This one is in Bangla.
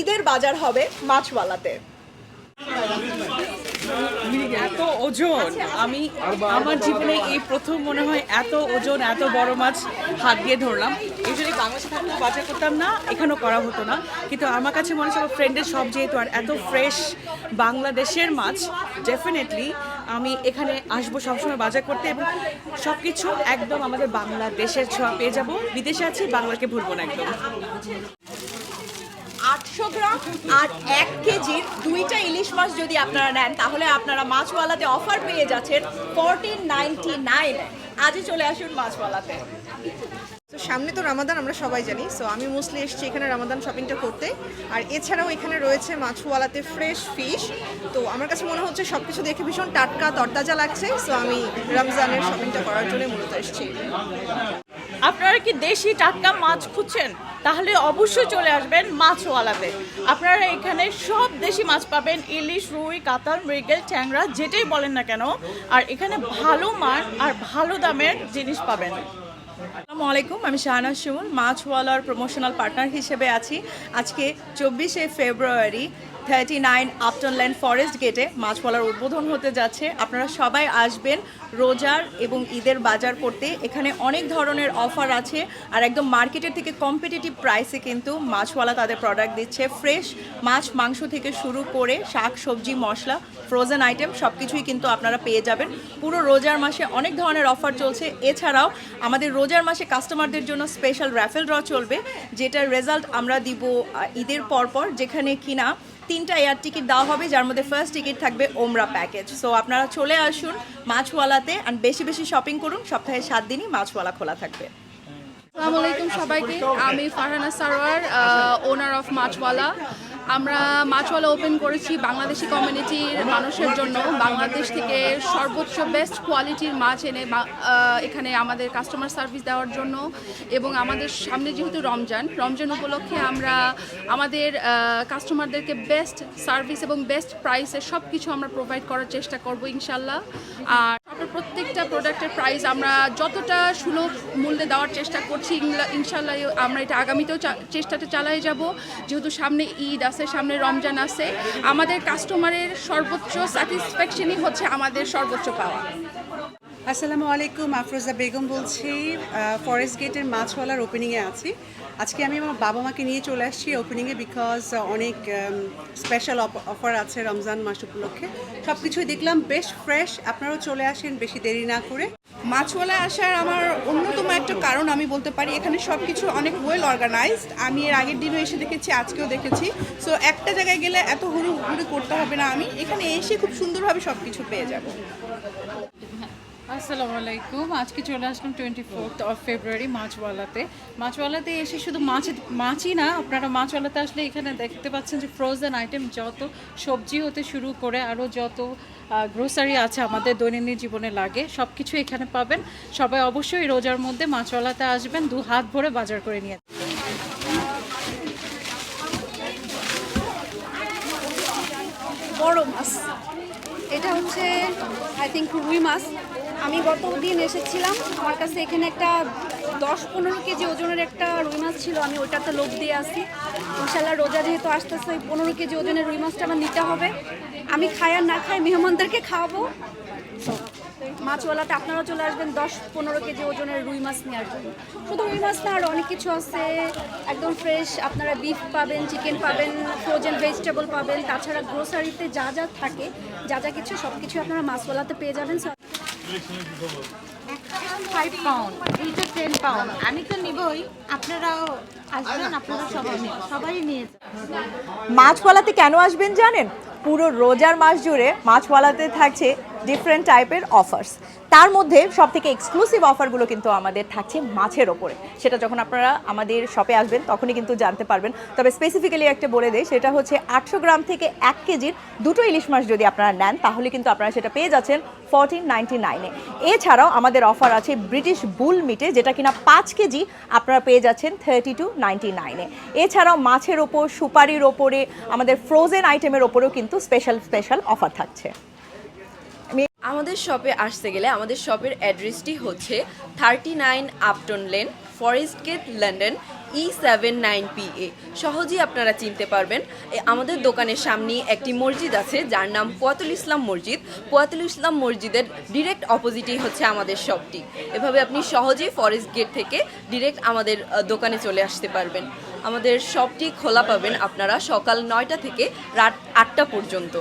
ঈদের বাজার হবে মাছওয়ালাতে। এত ওজন। আমি আমার জীবনে এই প্রথম মনে হয় এত ওজন এত বড় মাছ হাত দিয়ে ধরলাম। ইউজুয়ালি বাংলাদেশে থাকলে বাজার করতাম না এখানেও করা হতো না। কিন্তু আমার কাছে মনে হচ্ছে আমার ফ্রেন্ডের সব যেহেতু আর এত ফ্রেশ বাংলাদেশের মাছ ডেফিনেটলি আমি এখানে আসব সবসময় বাজার করতে এবং সব কিছু একদম আমাদের বাংলাদেশের ছোঁয়া পেয়ে যাব। বিদেশে আছি বাংলাকে ভুলবো না একদম। আটশো গ্রাম আর এক কেজির দুইটা ইলিশ মাছ যদি আপনারা নেন, তাহলে আপনারা মাছওয়ালাতে অফার পেয়ে যাচ্ছেন ফোরটিন নাইনটি নাইন আজই চলে আসুন মাছওয়ালাতে। তো সামনে তো রামাদান, আমরা সবাই জানি। সো আমি মোস্টলি এসেছি এখানে রামাদান শপিংটা করতে। আর এছাড়াও এখানে রয়েছে মাছওয়ালাতে ফ্রেশ ফিশ তো আমার কাছে মনে হচ্ছে সব কিছু দেখে ভীষণ টাটকা, তরতাজা লাগছে। সো আমি রমজানের শপিংটা করার জন্য মূলত এসেছি। আপনারা কি দেশি টাটকা মাছ খুঁজছেন? তাহলে অবশ্যই চলে আসবেন মাছওয়ালাতে। আপনারা এখানে সব দেশি মাছ পাবেন, ইলিশ, রুই কাতার মৃগেল, ট্যাংরা, যেটাই বলেন না কেন, আর এখানে ভালো মান আর ভালো দামের জিনিস পাবেন। আসসালামু আলাইকুম, আমি শাহনাজ শিমুল, মাছওয়ালার প্রমোশনাল পার্টনার হিসেবে আছি। আজকে চব্বিশে ফেব্রুয়ারি thirty nine Upton Lane Forest গেটে মাছওয়ালার উদ্বোধন হতে যাচ্ছে। আপনারা সবাই আসবেন রোজার এবং ঈদের বাজার করতে। এখানে অনেক ধরনের অফার আছে আর একদম মার্কেটের থেকে কম্পিটিটিভ প্রাইসে কিন্তু মাছওয়ালা তাদের প্রোডাক্ট দিচ্ছে। ফ্রেশ মাছ, মাংস থেকে শুরু করে শাক, সবজি, মশলা ফ্রোজেন আইটেম সব কিছুই কিন্তু আপনারা পেয়ে যাবেন। পুরো রোজার মাসে অনেক ধরনের অফার চলছে। এছাড়াও আমাদের রোজার মাসে কাস্টমারদের জন্য স্পেশাল র্যাফেল ড্র চলবে, যেটার রেজাল্ট আমরা দিব ঈদের পরপর, যেখানে কিনা তিনটা এয়ার টিকিট দেওয়া হবে, যার মধ্যে ফার্স্ট টিকিট থাকবে ওমরা প্যাকেজ সো আপনারা চলে আসুন মাছওয়ালাতে আর বেশি বেশি শপিং করুন, সপ্তাহে সাত দিনই মাছওয়ালা খোলা থাকবে। আসসালামু আলাইকুম সবাইকে, আমি ফারহানা সারোয়ার ওনার অফ মাছওয়ালা। আমরা মাছওয়ালা ওপেন করেছি বাংলাদেশি কমিউনিটির মানুষের জন্য। বাংলাদেশ থেকে সর্বোচ্চ বেস্ট কোয়ালিটির মাছ এনে এখানে আমাদের কাস্টমার সার্ভিস দেওয়ার জন্য এবং আমাদের সামনে যেহেতু রমজান রমজান উপলক্ষে আমরা আমাদের কাস্টমারদেরকে বেস্ট সার্ভিস এবং বেস্ট প্রাইসে সব কিছু আমরা প্রোভাইড করার চেষ্টা করব ইনশাল্লাহ। আর আপনার প্রত্যেকটা প্রোডাক্টের প্রাইস আমরা যতটা সুলভ মূল্যে দেওয়ার চেষ্টা করছি ইনশাল্লাহ আমরা এটা আগামীতেও চেষ্টাটা চালাই যাব। যেহেতু সামনে ঈদ আছে, সামনে রমজান আছে, আমাদের কাস্টমারের সর্বোচ্চ স্যাটিসফ্যাকশনই হচ্ছে আমাদের সর্বোচ্চ পাওয়া। আসসালামু আলাইকুম, আফরোজা বেগম বলছি। ফরেস্ট গেটের মাছওয়ালার ওপেনিংয়ে আছি। আজকে আমি আমার বাবা মাকে নিয়ে চলে আসছি ওপেনিংয়ে বিকজ অনেক স্পেশাল অফার আছে রমজান মাস উপলক্ষে। সব কিছুই দেখলাম, বেশ ফ্রেশ আপনারাও চলে আসেন, বেশি দেরি না করে। মাছওয়ালা আসার আমার অন্যতম একটা কারণ আমি বলতে পারি, এখানে সব কিছু অনেক ওয়েল অর্গানাইজড আমি এর আগের দিনও এসে দেখেছি, আজকেও দেখেছি। সো একটা জায়গায় গেলে এত হুড়ু হুড়ু করতে হবে না আমি। এখানে এসে খুব সুন্দরভাবে সব কিছু পেয়ে যাব। আসসালামু আলাইকুম। আজকে চলে আসলাম টোয়েন্টি ফোর্থ অফ ফেব্রুয়ারি মাছওয়ালাতে। মাছওয়ালাতে এসে শুধু মাছ, মাছই না, আপনারা মাছওয়ালাতে আসলে এখানে দেখতে পাচ্ছেন যে ফ্রোজেন আইটেম যত সবজি হতে শুরু করে আরও যত গ্রোসারি আছে আমাদের দৈনন্দিন জীবনে লাগে সব কিছু এখানে পাবেন। সবাই অবশ্যই রোজার মধ্যে মাছওয়ালাতে আসবেন, দু হাত ভরে বাজার করে নিয়ে বড় মাছ। এটা হচ্ছে আই থিঙ্ক রুই মাছ। আমি গত দিন এসেছিলাম, আমার কাছে এখানে একটা দশ পনেরো কেজি ওজনের একটা রুই মাছ ছিল, আমি ওইটাতে লোভ দিয়ে আসি। ইনশাল্লাহ রোজা যেহেতু আসতে আসতেছে, ওই পনেরো কেজি ওজনের রুই মাছটা আমার নিতে হবে। আমি খাই আর না খাই, মেহমানদেরকে খাওয়াবো। মাছওয়ালাতে আপনারা চলে আসবেন দশ পনেরো কেজি ওজনের রুই মাছ নেওয়ার জন্য। শুধু রুই মাছ না আর অনেক কিছু আছে। একদম ফ্রেশ আপনারা বিফ পাবেন চিকেন পাবেন ফ্রোজেন ভেজিটেবল পাবেন। তাছাড়া গ্রোসারিতে যা যা থাকে যা যা কিছু সব কিছু আপনারা মাছওয়ালাতে পেয়ে যাবেন। ফাইভ পাউন্ড এইটা টেন পাউন্ড আমি তো নিবই আপনারাও আসবেন আপনারা সবাই সবাই নিয়ে যান। মাছওয়ালাতে কেন আসবেন জানেন? পুরো রোজার মাস জুড়ে মাছওয়ালাতে থাকছে ডিফারেন্ট টাইপের অফার্স তার মধ্যে সব থেকে এক্সক্লুসিভ অফারগুলো কিন্তু আমাদের থাকছে মাছের ওপরে। সেটা যখন আপনারা আমাদের শপে আসবেন, তখনই কিন্তু জানতে পারবেন। তবে স্পেসিফিক্যালি একটা বলে দেয় সেটা হচ্ছে আটশো গ্রাম থেকে এক কেজির দুটো ইলিশ মাছ যদি আপনারা নেন, তাহলে কিন্তু আপনারা সেটা পেয়ে যাচ্ছেন ফোরটিন নাইনটি নাইনে এছাড়াও আমাদের অফার আছে ব্রিটিশ বুল মিটে যেটা কিনা পাঁচ কেজি আপনারা পেয়ে যাচ্ছেন থার্টি টু নাইনটি নাইনে এছাড়াও মাছের ওপর, সুপারির ওপরে, আমাদের ফ্রোজেন আইটেমের ওপরেও কিন্তু স্পেশাল স্পেশাল অফার থাকছে। আমাদের শপে আসতে গেলে আমাদের শপের অ্যাড্রেসটি হচ্ছে thirty nine Upton Lane Forest Gate London E seven nine P A সহজেই আপনারা চিনতে পারবেন আমাদের দোকানের সামনে একটি মসজিদ আছে, যার নাম পোয়াতুল ইসলাম মসজিদ। পোয়াতুল ইসলাম মসজিদের ডিরেক্ট অপোজিটেই হচ্ছে আমাদের শপটি এভাবে আপনি সহজেই ফরেস্ট গেট থেকে ডিরেক্ট আমাদের দোকানে চলে আসতে পারবেন। আমাদের শপটি খোলা পাবেন আপনারা সকাল নয়টা থেকে রাত আটটা পর্যন্ত।